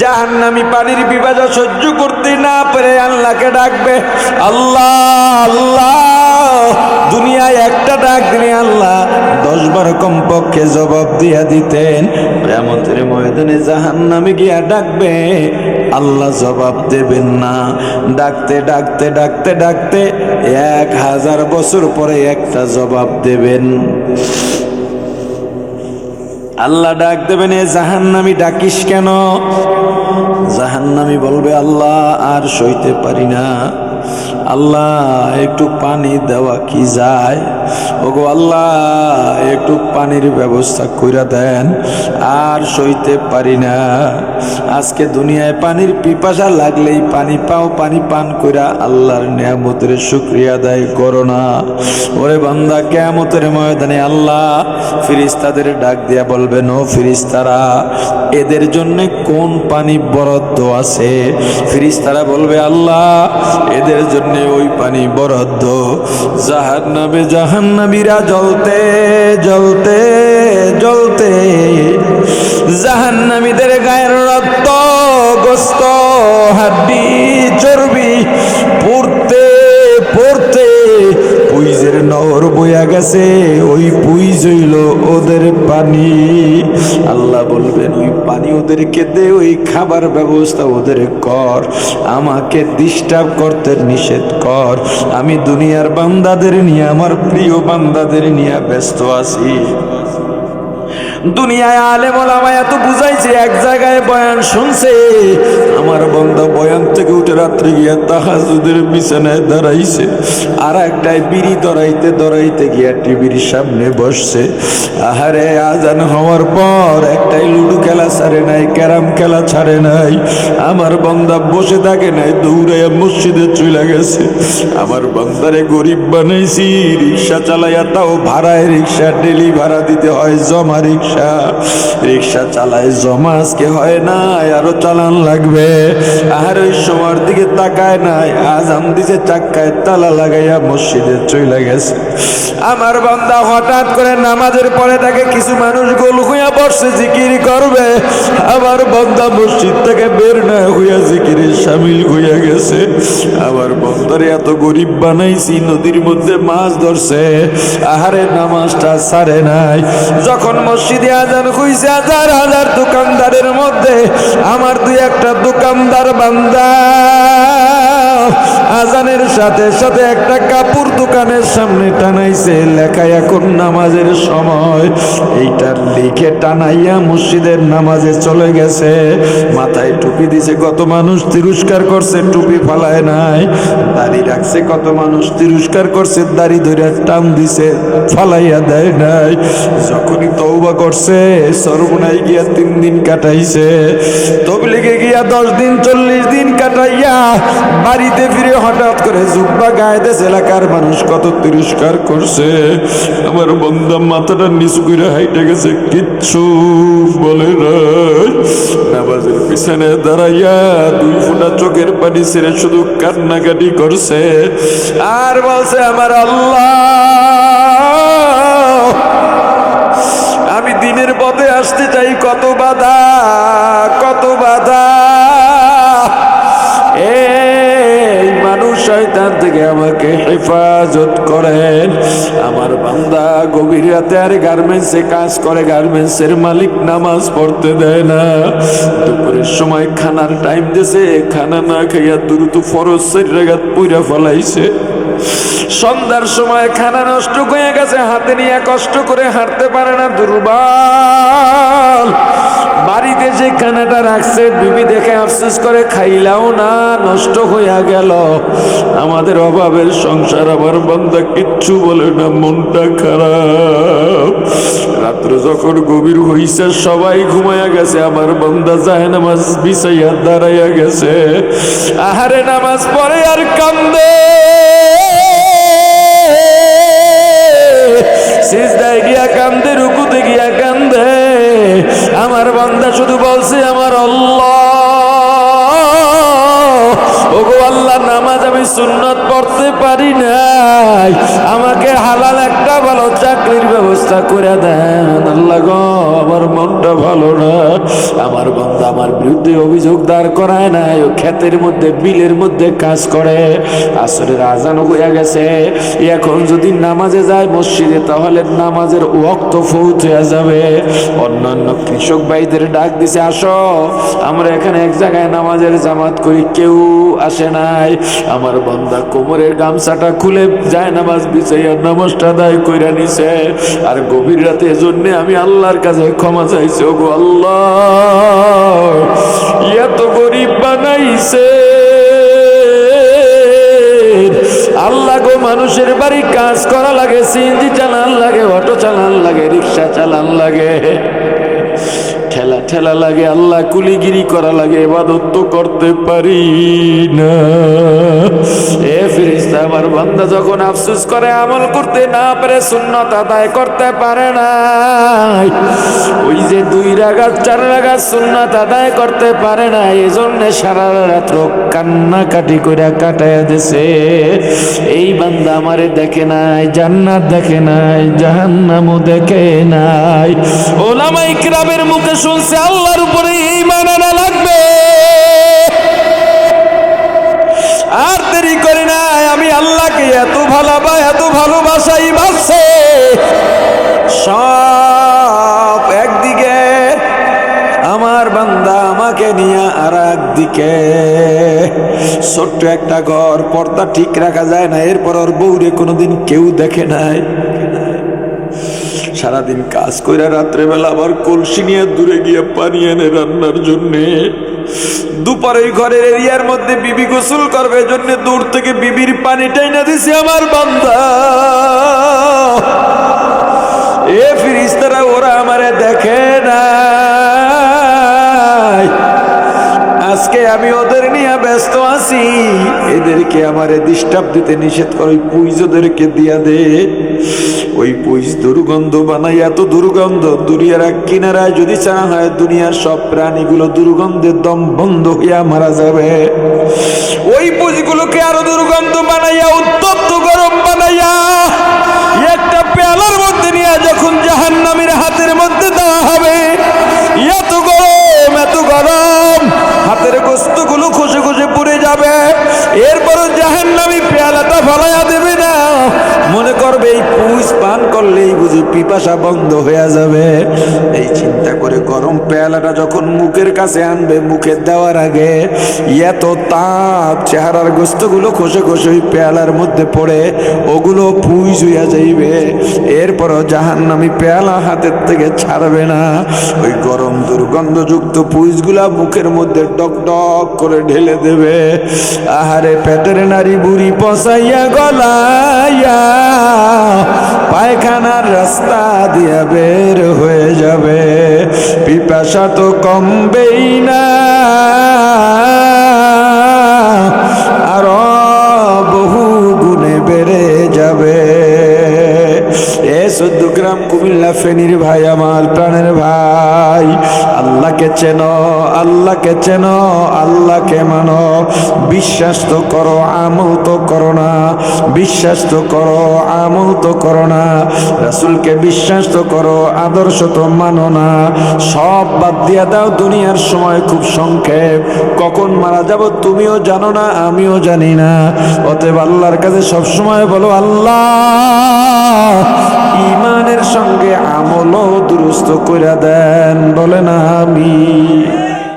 জাহান্নামি পানির বিভাজা সহ্য করতে না পেরে আল্লাহকে ডাকবে, আল্লাহ আল্লাহ, দুনিয়ায় একটা ডাক দিলে আল্লাহ দশ বার কমপক্ষে জবাব দিয়া দিতেন। প্রেমতের ময়দানে জাহান্নামে গিয়া ডাকবে, আল্লাহ জবাব দেবেন না। ডাকতে ডাকতে ডাকতে ডাকতে এক হাজার বছর পরে একটা জবাব দেবেন। আল্লাহ ডাক দেবেন এ জাহান্নামি ডাকিস কেন? জাহান্নামি বলবে, আল্লাহ আর সইতে পারি না। আল্লাহ, একটু পানি দেওয়া কি যায়? ওগো আল্লাহ, একটু পানির ব্যবস্থা কইরা দেন, আর সইতে পারি না। আজকে দুনিয়ায় পানির পিপাসা লাগলেই পানি পাও, পানি পান কইরা আল্লাহর নিয়ামতের শুক্রিয়া আদায় করো না। ওরে বান্দা কেমতের ময়দানে আল্লাহ ফিরিস্তাদের ডাক দিয়া বলবেন ও ফিরিস্তারা, এদের জন্য কোন পানি বরাদ্দ আছে? ফিরিস্তারা বলবে, আল্লাহ, এদের জন্য ওই পানি বরাদ্দ। জাহান নামে জাহান্নাবীরা জ্বলতে জ্বলতে জ্বলতে জাহান্নামীদের গায়ের রক্ত, গোস্ত, হাড্ডি, চর্বি পড়তে পড়তে পুইজের নহর বইয়া গেছে, ওই পুইজ হইল ওদের পানি। আল্লাহ বলবেন, ওই পানি ওদেরকে দে, ওই খাবার ব্যবস্থা ওদের কর। আমাকে ডিস্টার্ব করতে নিষেধ কর। আমি দুনিয়ার বান্দাদের নিয়ে, আমার প্রিয় বান্দাদের নিয়ে ব্যস্ত আছি। দুনিয়ায় আলেম ওলামা এত বুঝাইছে, এক জায়গায় বয়ান শুনছে। আমার বন্ধা বয়ান থেকে উঠে রাত্রে গিয়া তাহাজুদের বিছানায় দাঁড়াইছে। আর একটাই বিড়ি দড়াইতে দড়াইতে গিয়া টিভির সামনে বসছে। আহারে, আজান হওয়ার পর একটাই লুডু খেলা ছাড়ে নাই, ক্যারাম খেলা ছাড়ে নাই। আমার বন্ধা বসে থাকে নাই, দৌড়াইয়া মসজিদে চলে গেছে। আমার বন্দারে গরিব বানাইছি, রিক্সা চালাইয়া তাও ভাড়ায় রিক্সা, ডেলি ভাড়া দিতে হয়, জমা রিক্সা। রিক্সা চালায় জমা আজকে হয় না, আরও চালান লাগবে। আর ওই সময়ের দিকে তাকায় নাই, আজান দিছে, চাক্কায় তালা লাগাইয়া মসজিদে চলে গেছে। আমার বান্দা হঠাৎ করে নামাজের পরে তাকে কিছু মানুষ গোল হইয়া বসছে, জিকির করবে। আমার বান্দা মসজিদ থেকে বের না হইয়া জিকিরে সামিল হইয়া গেছে। আমার বন্দারে এত গরিব বানাইছি, নদীর মধ্যে মাছ ধরছে। আহারে, নামাজটা সারে নাই। যখন মসজিদে আজান হইছে হাজার হাজার দোকানদারের মধ্যে আমার দুই একটা দোকানদার বান্দা। সাথে সাথে একটা কাপড় দোকানের সামনে টানাইছে, লেখা এখন নামাজের সময়। এইটার লিখে টানাইয়া মসজিদের নামাজে চলে গেছে। মাথায় টুপি দিছে, কত মানুষ তিরস্কার করছে, টুপি ফালায় নাই। দাড়ি রাখছে, কত মানুষ তিরস্কার করছে, দাড়ি ধরে টান দিছে, ফালাইয়া দেয় নাই। যখনই তৌবা করছে, সর্বনাই গিয়া তিন দিন কাটাইছে। তবলিগে গিয়া দশ দিন, চল্লিশ দিন কাটাইয়া বাড়িতে ফিরে হঠাৎ করে জুব্বা গায়ে দেশ এলাকার মানুষ কত তিরস্কার করছে। আমার বন্ধা মাথাটা নিচু করে হাইটে গেছে, কিচ্ছু বলে নামাজের পিছনে দাঁড়াইয়া দুই ফুটা চোখের পানি ছেড়ে শুধু কান্নাকাটি করছে। আর বলছে, আমার আল্লাহ হেফাজত করেন আমার বান্দা গভীর রাতে আর গার্মেন্টসে কাজ করে গার্মেন্টসের মালিক নামাজ পড়তে দেয় না। দুপুরের সময় খানার টাইম দিছে, খানা না খাইয়া দ্রুত ফরজ রেগাত পুইরা ফলাইছে। সন্ধ্যার সময় খানা নষ্ট হয়ে গেছে, হাতে নিয়ে কষ্ট করে হাঁটতে পারে না দুর্বল। বাড়িতে যে খানাটা রাখছে বিবি দেখে আফসোস করে খাইলাও না, নষ্ট হইয়া গেল। আমাদের অভাবের সংসার আমার বন্ধা কিচ্ছু বলে না, মনটা খারাপ। রাত্র যখন গভীর হইছে, সবাই ঘুমাইয়া গেছে, আমার বন্ধা যায় নামাজ বিছাইয়া দাঁড়াইয়া গেছে। আহারে নামাজ পড়ে আর কান্দে। সিজদায় গিয়া কান্দে, রুকুতে গিয়া কান্দে। আমার বান্দা শুধু বলছে, আমার আল্লাহ। সুন্নত পড়তে পারি নাই। আমাকে হালাল একটা ভালো চাকরির ব্যবস্থা করে দেন। আল্লাহ গো, আমার মনটা ভালো না। আমার বন্ধু আমার বিরুদ্ধে অভিযোগ দাঁড় করায় নাই, ও ক্ষেতের মধ্যে, বিলের মধ্যে কাজ করে। আসরের আজানও হয়ে গেছে। এখন যদি নামাজে যায় মসজিদে, তাহলে নামাজের ওয়াক্ত ফৌত হয়ে যাবে। অন্যান্য কৃষক ভাইদের ডাক দিছে, আসো, আমরা এখানে এক জায়গায় নামাজের জামাত করি, কেউ আসে নাই। আমার বন্দা কোমরের গামছাটা খুলে যায় নামাজ বিছাইয়া নামাজটা দায় কইরা নিছে। আর গভীর রাতে এজন্য আমি আল্লাহর কাছে ক্ষমা চাইছি, ওগো আল্লাহ। এত গরিব বানাইছে। আল্লাহ গো, মানুষের বাড়ি কাজ করা লাগে, সিএনজি চালান লাগে, অটো চালান লাগে, রিক্সা চালান লাগে। ঠেলা ঠেলা লাগে আল্লাহ, কুলিগিরি করা লাগে, এবাদত তো করতে পারি না। এ ফিরিস্তা আমার বান্দা যখন আফসোস করে আমল করতে না পারে সুন্নত আদায় করতে পারে না ওই যে দুই রাগাত, চার রাগাত সুন্নত আদায় করতে পারে না এজন্য সারা রাত্র কান্নাকাটি করে কাটায় দিছে। এই বান্দা আমারে দেখে নাই, জান্নাত দেখে নাই, জাহান্নামও দেখে নাই। ওলামাই কিরামের মুখে শুনছে আল্লাহর উপরে এই মানানা লাগবে। আর দেরি করি নাই, আমি আল্লাহকে এত ভালোবা এত ভালোবাসাই বাসছে সব একদিকে আমার বান্দা আমাকে নিয়ে আর একদিকে। ছোট্ট একটা ঘর, পর্দা ঠিক রাখা যায় না, এরপর ওর বউরে কোনোদিন কেউ দেখে নাই। সারাদিন কাজ কইরা রাত্রেবেলা আবার কলসি নিয়ে দূরে গিয়ে পানি এনে রান্নার জন্যে। দুপুরে ঘরের এরিয়ার মধ্যে বিবি গোসল করবে জন্য দূর থেকে বিবির পানিটাই টাইনা দিছে আমার বান্দা। এ ফিরিস্তারা, ওরা আমারে দেখে। আজকে আমি ওদের নিয়ে ব্যস্ত আছি। এদেরকে আমারে ডিস্টার্ব দিতে নিষেধ করে, ওই পুইজ ওদেরকে দিয়া দে। ওই পুইজ দুর্গন্ধ বানাই, এত দুর্গন্ধ। দুনিয়ার এক কিনারায় যদি চাওয়া হয়, দুনিয়ার সব প্রাণীগুলো দুর্গন্ধের দম বন্ধ হইয়া মারা যাবে। ওই এরপরও জাহান্নামী পেয়ালাটা ফলাইয়া দেবে না মনে করবে এই পুষ পান করলেই বুঝি পিপাসা বন্ধ হয়ে যাবে। এই চিন্তা করে গরম পেয়ালাটা যখন মুখের কাছে আনবে, মুখে দেওয়ার আগে এত তাপ, চেহারার গোস্তগুলো খসে খসে ওই পেয়ালার মধ্যে পড়ে, ওগুলো পুইজ হইয়া যাইবে। এরপরও জাহান্নামী পেয়ালা হাতের থেকে ছাড়বে না। ওই গরম দুর্গন্ধযুক্ত পুইজগুলা মুখের মধ্যে ডক ডক করে ঢেলে দেবে। আহারে পেটের নারী বুড়ি পসাইয়া গলাইয়া পায়খানার রাস্তা দিয়া বের হয়ে যাবে। পিপাসা তো কমবেই না। গ্রাম কুমিল্লা ফেনীর ভাই, আমার প্রাণের ভাই। আল্লাহকে চেন আল্লাহকে চেন, আল্লাহকে মানো। বিশ্বাস তো করো, আমল তো করো না। বিশ্বাস তো করো, আমল তো করো না। রাসুলকে বিশ্বাস তো করো, আদর্শ তো মানো না। সব বাদ দিয়া দাও দুনিয়ার সময় খুব সংক্ষেপ। কখন মারা যাব তুমিও জানো না, আমিও জানি না। অতএব আল্লাহর কাছে সবসময় বলো, আল্লাহ! ইমানের সঙ্গে আমলও দুরুস্ত করে দেন বলেন আমি